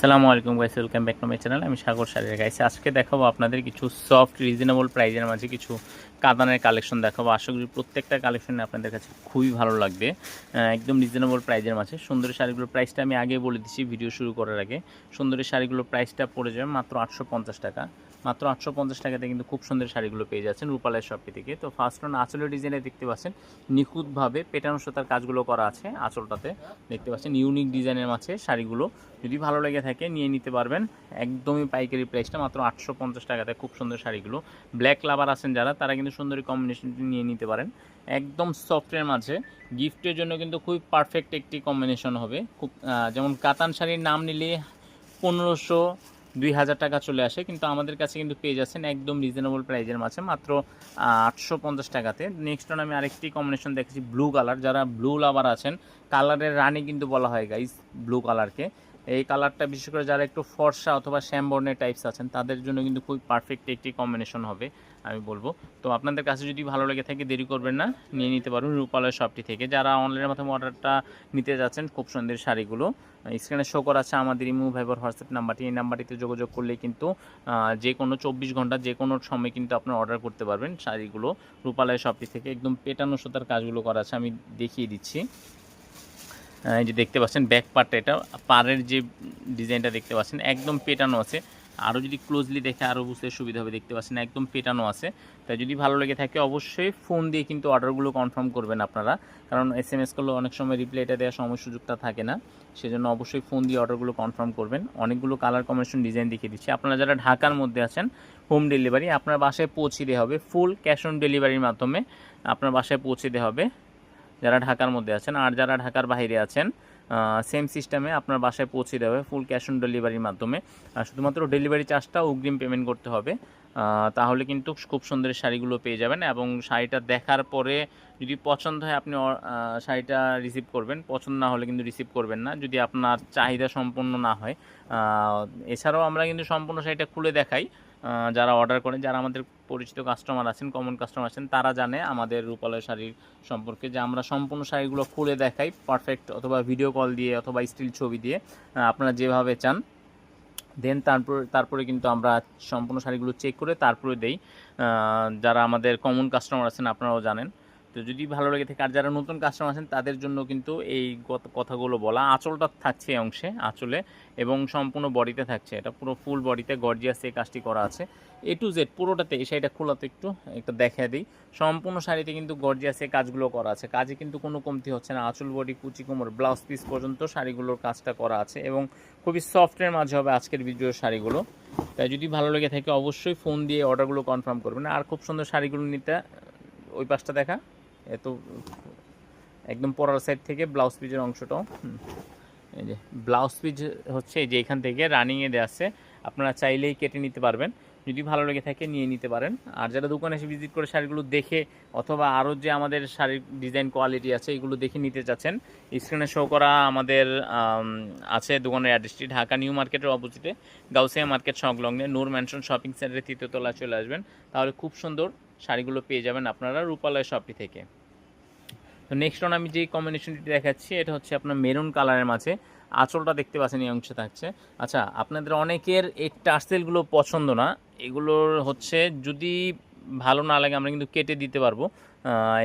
আসসালামু আলাইকুম guys welcome back to my channel আমি সাগর সারিয়া। গাইস আজকে দেখাবো আপনাদের কিছু সফট রিজনেবল প্রাইজের মাঝে কিছু কাদানের কালেকশন দেখাবো। আশা করি প্রত্যেকটা কালেকশন আপনাদের কাছে খুবই ভালো লাগবে। একদম রিজনেবল প্রাইজের মাঝে। সুন্দরী শাড়িগুলোর প্রাইসটা আমি আগে বলে দিচ্ছি ভিডিও শুরু করার আগে। সুন্দরী শাড়িগুলোর প্রাইসটা পড়ে যাবে মাত্র আটশো পঞ্চাশ টাকা। মাত্র আটশো পঞ্চাশ টাকাতে কিন্তু খুব সুন্দর শাড়িগুলো পেয়ে যাচ্ছেন রূপালের শপি থেকে তো ফার্স্ট অন আঁচলের ডিজাইনে দেখতে পাচ্ছেন, নিখুঁতভাবে পেটানো সুতার কাজগুলো করা আছে আঁচলটাতে। দেখতে পাচ্ছেন ইউনিক ডিজাইনের মাঝে শাড়িগুলো। যদি ভালো লেগে থাকে নিয়ে নিতে পারবেন। একদমই পাইকারি প্রাইসটা মাত্র আটশো পঞ্চাশ টাকাতে খুব সুন্দর শাড়িগুলো। ব্ল্যাক লাভার আছেন যারা, তারা কিন্তু সুন্দরী কম্বিনেশনটি নিয়ে নিতে পারেন। একদম সফটের মাঝে। গিফটের জন্য কিন্তু খুবই পারফেক্ট একটি কম্বিনেশন হবে। খুব যেমন কাতান শাড়ির নাম নিলে পনেরোশো দুই হাজার টাকা চলে আসে, কিন্তু আমাদের কাছে কিন্তু পেয়ে যাচ্ছেন একদম রিজনেবল প্রাইজের মাঝে, মাত্র আটশো পঞ্চাশ টাকাতে। নেক্সট আমি আরেকটি কম্বিনেশন দেখেছি ব্লু কালার যারা ব্লু লাভার আছেন কালারের রানী কিন্তু বলা হয় গাইজ ব্লু কালারকে এই কালারটা বিশেষ করে যারা একটু ফর্সা অথবা শ্যামবর্ণের টাইপস আছেন, তাদের জন্য কিন্তু খুব পারফেক্ট একটি কম্বিনেশন হবে, আমি বলব। তো আপনাদের কাছে যদি ভালো লেগে থাকে, দেরি করবেন না, নিয়ে নিতে পারবেন রূপালয় শপটি থেকে। যারা অনলাইনের মাধ্যমে অর্ডারটা নিতে যাচ্ছেন, খুব সুন্দর শাড়িগুলো। স্ক্রিনে শো করা আছে আমাদের ইমু ভাইবার হোয়াটসঅ্যাপ নাম্বারটি এই নাম্বারটিতে যোগাযোগ করলে কিন্তু যে কোনো চব্বিশ ঘণ্টা যে কোনো সময় কিন্তু আপনার অর্ডার করতে পারবেন শাড়িগুলো। রূপালয় শপটি থেকে একদম পেটানো সুতার কাজগুলো করা আছে, আমি দেখিয়ে দিচ্ছি। এই যে দেখতে পাচ্ছেন ব্যাক পার্টটা এটা পাড়ের যে ডিজাইনটা দেখতে পাচ্ছেন, একদম পেটানো আছে। আরও যদি ক্লোজলি দেখে আরও বুঝতে সুবিধা হবে, দেখতে পাচ্ছেন একদম পেটানো আছে। তাই যদি ভালো লেগে থাকে, অবশ্যই ফোন দিয়ে কিন্তু অর্ডারগুলো কনফার্ম করবেন আপনারা। কারণ এস এম এস করলে অনেক সময় রিপ্লাইটা দেওয়ার সময় সুযোগটা থাকে না। সেজন্য অবশ্যই ফোন দিয়ে অর্ডারগুলো কনফার্ম করবেন। অনেকগুলো কালার কম্বিনেশন ডিজাইন দেখিয়ে দিচ্ছি। আপনারা যারা ঢাকার মধ্যে আছেন হোম ডেলিভারি আপনার বাসায় পৌঁছে দেওয়া হবে ফুল ক্যাশ অন ডেলিভারির মাধ্যমে আপনার বাসায় পৌঁছে দেওয়া হবে। যারা ঢাকার মধ্যে আছেন আর যারা ঢাকার বাইরে আছেন সেম সিস্টেমে আপনার বাসায় পৌঁছে দেবে ফুল ক্যাশ অন ডেলিভারির মাধ্যমে। শুধুমাত্র ডেলিভারি চার্জটা অগ্রিম পেমেন্ট করতে হবে। তাহলে কিন্তু খুব সুন্দর শাড়িগুলো পেয়ে যাবেন এবং শাড়িটা দেখার পরে যদি পছন্দ হয় আপনি শাড়িটা রিসিভ করবেন। পছন্দ না হলে কিন্তু রিসিভ করবেন না। যদি আপনার চাহিদা সম্পূর্ণ না হয় এছাড়াও আমরা কিন্তু সম্পূর্ণ শাড়িটা খুলে দেখাই। যারা অর্ডার করেন যারা আমাদের পরিচিত কাস্টমার আছেন কমন কাস্টমার আছেন, তারা জানে আমাদের রূপালয় শাড়ির সম্পর্কে যে আমরা সম্পূর্ণ শাড়িগুলো খুলে দেখাই পারফেক্ট অথবা ভিডিও কল দিয়ে অথবা স্টিল ছবি দিয়ে আপনারা যেভাবে চান দেন তারপর, তারপরে কিন্তু আমরা সম্পূর্ণ শাড়িগুলো চেক করে তারপরে দেই। যারা আমাদের কমন কাস্টমার আছেন, আপনারাও জানেন। তো যদি ভালো লেগে থাকে আর যারা নতুন কাস্টমার আছেন, তাদের জন্য কিন্তু এই কথাগুলো বলা, আঁচলটা থাকছে এই অংশে, আঁচলে এবং সম্পূর্ণ বডিতে থাকছে। এটা পুরো ফুল বডিতে গর্জিয়াস এই কাজটি করা আছে। এ টু জেড পুরোটাতে এই শাড়িটা খোলাতে একটু একটু দেখা দিই। সম্পূর্ণ শাড়িতে কিন্তু গর্জিয়াস এই কাজগুলো করা আছে। কাজে কিন্তু কোনো কমতি হচ্ছে না। আঁচল, বডি, কুচি, কোমর ব্লাউজ পিস পর্যন্ত শাড়িগুলোর কাজটা করা আছে এবং খুবই সফটের মাঝে হবে আজকের ভিডিওর শাড়িগুলো। তাই যদি ভালো লেগে থাকে অবশ্যই ফোন দিয়ে অর্ডারগুলো কনফার্ম করবেন। আর খুব সুন্দর শাড়িগুলো নিতে, ওই পাশটা দেখা। এত, একদম পরার সাইড থেকে ব্লাউজ পিসের অংশটাও এই যে ব্লাউজ পিস হচ্ছে যে এখান থেকে রানিংয়ে দেওয়া আছে। আপনারা চাইলেই কেটে নিতে পারবেন। যদি ভালো লেগে থাকে নিয়ে নিতে পারেন। আর যারা দোকানে এসে ভিজিট করে শাড়িগুলো দেখে, অথবা আরও যে আমাদের শাড়ির ডিজাইন কোয়ালিটি আছে, এগুলো দেখে নিতে চাচ্ছেন স্ক্রিনে শো করা আমাদের আছে দোকানের অ্যাড্রেসটি ঢাকা নিউ মার্কেটের অপোজিটে গাউসিয়া মার্কেট সংলগ্নে নূর ম্যানশন শপিং সেন্টারের তৃতীয় তলায় চলে আসবেন। তাহলে খুব সুন্দর শাড়িগুলো পেয়ে যাবেন আপনারা রূপালয় শপটি থেকে। তো নেক্সট অন আমি যে কম্বিনেশনটি দেখাচ্ছি, এটা হচ্ছে আপনার মেরুন কালারের মাঝে। আঁচলটা দেখতে পাচ্ছেন, এই অংশে থাকছে। আচ্ছা আপনাদের অনেকের এই টার্সেলগুলো পছন্দ না। এগুলোর হচ্ছে যদি ভালো না লাগে, আমরা কিন্তু কেটে দিতে পারব।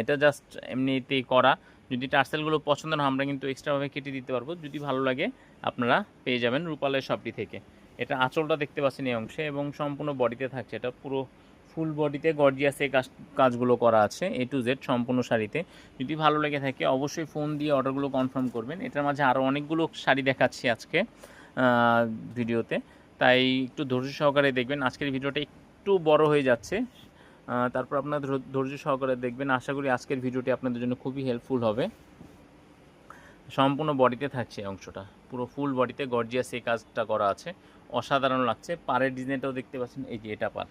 এটা জাস্ট এমনিতেই করা। যদি টার্সেলগুলো পছন্দ না আমরা কিন্তু এক্সট্রাভাবে কেটে দিতে পারব। যদি ভালো লাগে, আপনারা পেয়ে যাবেন রূপালয় শপটি থেকে। এটা আঁচলটা দেখতে পাচ্ছেন, এই অংশে। এবং সম্পূর্ণ বডিতে থাকছে। এটা পুরো ফুল বডিতে গর্জিয়াস এই কাজ কাজগুলো করা আছে এ টু জেড সম্পূর্ণ শাড়িতে। যদি ভালো লেগে থাকে, অবশ্যই ফোন দিয়ে অর্ডারগুলো কনফার্ম করবেন। এটার মাঝে আরও অনেকগুলো শাড়ি দেখাচ্ছি আজকে ভিডিওতে। তাই একটু ধৈর্য সহকারে দেখবেন। আজকের ভিডিওটা একটু বড় হয়ে যাচ্ছে। তারপর আপনার ধৈর্য- সহকারে দেখবেন। আশা করি আজকের ভিডিওটি আপনাদের জন্য খুবই হেল্পফুল হবে। সম্পূর্ণ বডিতে থাকছে অংশটা। পুরো ফুল বডিতে গর্জিয়াস এই কাজটা করা আছে। অসাধারণ লাগছে। পাড়ের ডিজাইনটাও দেখতে পাচ্ছেন। এই যে এটা পার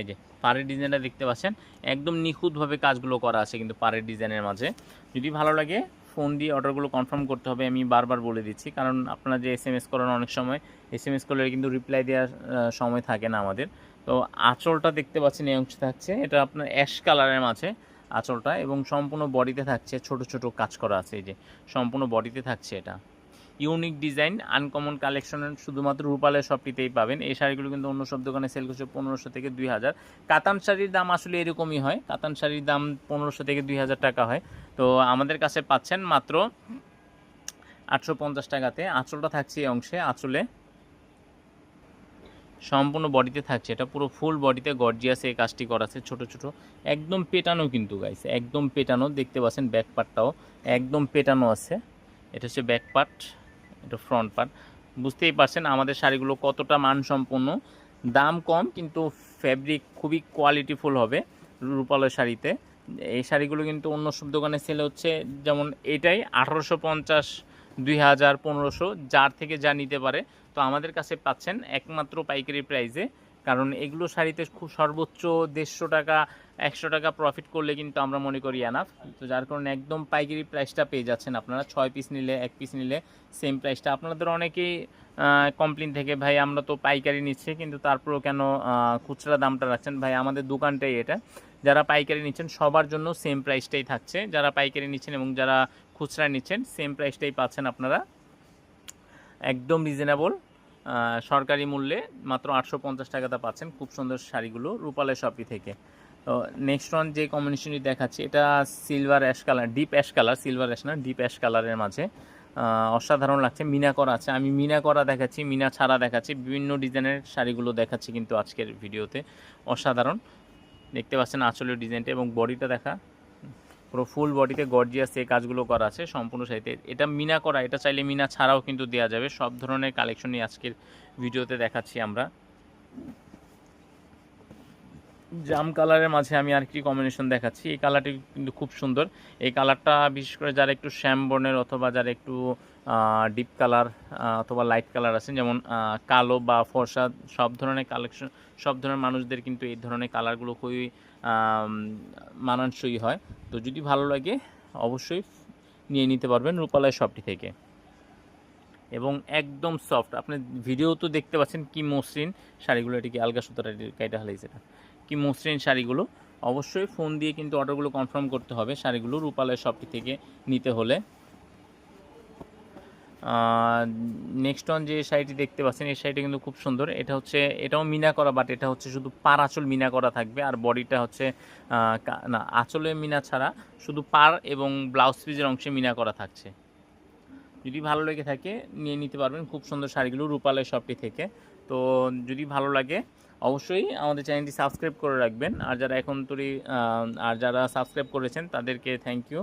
এই যে, পাড়ের ডিজাইনটা দেখতে পাচ্ছেন, একদম নিখুঁতভাবে কাজগুলো করা আছে কিন্তু পাড়ের ডিজাইনের মাঝে। যদি ভালো লাগে, ফোন দিয়ে অর্ডারগুলো কনফার্ম করতে হবে, আমি বারবার বলে দিচ্ছি, কারণ আপনারা যে এস এম এস করেন অনেক সময় এস এম এস করলে কিন্তু রিপ্লাই দেওয়ার সময় থাকে না আমাদের। তো আঁচলটা দেখতে পাচ্ছেন, এই অংশ থাকছে। এটা আপনার অ্যাশ কালারের মাঝে আঁচলটা এবং সম্পূর্ণ বডিতে থাকছে, ছোট ছোট কাজ করা আছে, এই যে, সম্পূর্ণ বডিতে থাকছে এটা। ইউনিক ডিজাইন, আনকমন কালেকশন শুধুমাত্র রূপালের শপটিতেই পাবেন। এই শাড়িগুলো কিন্তু অন্য সব দোকানে সেল করছে পনেরোশো থেকে দুই হাজার। কাতান শাড়ির দাম আসলে এরকমই হয়। কাতান শাড়ির দাম পনেরোশো থেকে দুই হাজার টাকা হয়। তো আমাদের কাছে পাচ্ছেন মাত্র আটশো পঞ্চাশ টাকাতে। আঁচলটা থাকছে এই অংশে। আঁচলে সম্পূর্ণ বডিতে থাকছে। এটা পুরো ফুল বডিতে গর্জিয়াস এই কাজটি করা আছে ছোট ছোট। একদম পেটানো কিন্তু গাইছে একদম পেটানো। দেখতে পাচ্ছেন ব্যাক পার্টটাও একদম পেটানো আছে। এটা হচ্ছে ব্যাক পার্ট। এটা ফ্রন্ট পার্ট বুঝতেই পারছেন আমাদের শাড়িগুলো কতটা মানসম্পন্ন। দাম কম, কিন্তু ফ্যাব্রিক খুবই কোয়ালিটিফুল হবে রূপালের শাড়িতে। এই শাড়িগুলো কিন্তু অন্য সব দোকানে সেল হচ্ছে, যেমন এটাই আঠারোশো পঞ্চাশ, দুই হাজার পনেরোশো, যার থেকে যা নিতে পারে। তো আমাদের কাছে পাচ্ছেন একমাত্র পাইকারি প্রাইসে কারণ এগুলো শাড়িতে খুব সর্বোচ্চ দেড়শো টাকা একশো টাকা প্রফিট করলে কিন্তু আমরা মনে করি এনাফ তো যার কারণে একদম পাইকারি প্রাইসটা পেয়ে যাচ্ছেন আপনারা। ছয় পিস নিলে, এক পিস নিলে সেম প্রাইসটা আপনাদের অনেকেই কমপ্লেন থেকে, ভাই, আমরা তো পাইকারি নিচ্ছি, কিন্তু তারপরেও কেন খুচরা দামটা রাখছেন? ভাই, আমাদের দোকানটাই এটা। যারা পাইকারি নিচ্ছেন, সবার জন্য সেম প্রাইসটাই থাকছে। যারা পাইকারি নিচ্ছেন এবং যারা খুচরা নিচ্ছেন সেম প্রাইসটাই পাচ্ছেন আপনারা। একদম রিজনেবল সরকারি মূল্যে মাত্র আটশো পঞ্চাশ টাকাতে পাচ্ছেন খুব সুন্দর শাড়িগুলো রূপালের শপি থেকে। তো নেক্সট ওয়ান যে কম্বিনেশনটি দেখাচ্ছি, এটা silver ash colour deep ash colour silver ash না ডিপ অ্যাশ কালারের মাঝে। অসাধারণ লাগছে, মিনা করা আছে। আমি মিনা করা দেখাচ্ছি, মিনা ছাড়া দেখাচ্ছি, বিভিন্ন ডিজাইনের শাড়িগুলো দেখাচ্ছি কিন্তু আজকের ভিডিওতে। অসাধারণ। দেখতে পাচ্ছেন আঁচলের ডিজাইনটা এবং বডিটা দেখা। পুরো ফুল বডিতে গর্জিয়াস এই কাজগুলো করা আছে, সম্পূর্ণ সাইতে এটা মিনা করা, এটা চাইলে মিনা ছাড়াও কিন্তু দেওয়া যাবে। সব ধরনের কালেকশনই আজকের ভিডিওতে দেখাচ্ছি আমরা। জাম কালারের মাঝে আমি আর কি কম্বিনেশন দেখাচ্ছি। এই কালারটি কিন্তু খুব সুন্দর। এই কালারটা বিশেষ করে যারা একটু শ্যাম বর্ণের অথবা যারা একটু ডিপ কালার অথবা লাইট কালার আছে যেমন কালো বা ফর্সা, সব ধরনের কালেকশন সব ধরনের মানুষদের কিন্তু এই ধরনের কালারগুলো খুবই মানানসই হয়। তো যদি ভালো লাগে, অবশ্যই নিয়ে নিতে পারবেন রূপালয় শপটি থেকে। এবং একদম সফট আপনি ভিডিও তো দেখতে পাচ্ছেন কি মসৃণ শাড়িগুলো, এটি কি আলগা সুতার কাইটা হালাইছে এটা কি মসৃণ শাড়িগুলো, অবশ্যই ফোন দিয়ে কিন্তু অর্ডারগুলো কনফার্ম করতে হবে শাড়িগুলো রূপালয় শপটি থেকে নিতে হলে। নেক্সট ওয়ান যে শাড়িটি দেখতে পাচ্ছেন, এই শাড়িটি কিন্তু খুব সুন্দর। এটা হচ্ছে, এটাও মিনা করা বাট এটা হচ্ছে শুধু পার আঁচল মিনা করা থাকবে, আর বডিটা হচ্ছে না আঁচলে মিনা ছাড়া শুধু পার এবং ব্লাউজ পিসের অংশে মিনা করা থাকছে। যদি ভালো লেগে থাকে, নিয়ে নিতে পারবেন। খুব সুন্দর শাড়িগুলো রূপালয় শপটি থেকে। তো যদি ভালো লাগে, অবশ্যই আমাদের চ্যানেলটি সাবস্ক্রাইব করে রাখবেন। আর যারা এখন তরি আর যারা সাবস্ক্রাইব করেছেন, তাদেরকে থ্যাংক ইউ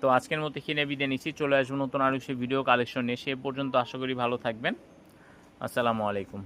তো আজকের মতো কিনে বিদায় নিচ্ছি। চলে আসব নতুন আরও সে ভিডিও কালেকশন নিয়ে। সে পর্যন্ত আশা করি ভালো থাকবেন। আসসালামু আলাইকুম।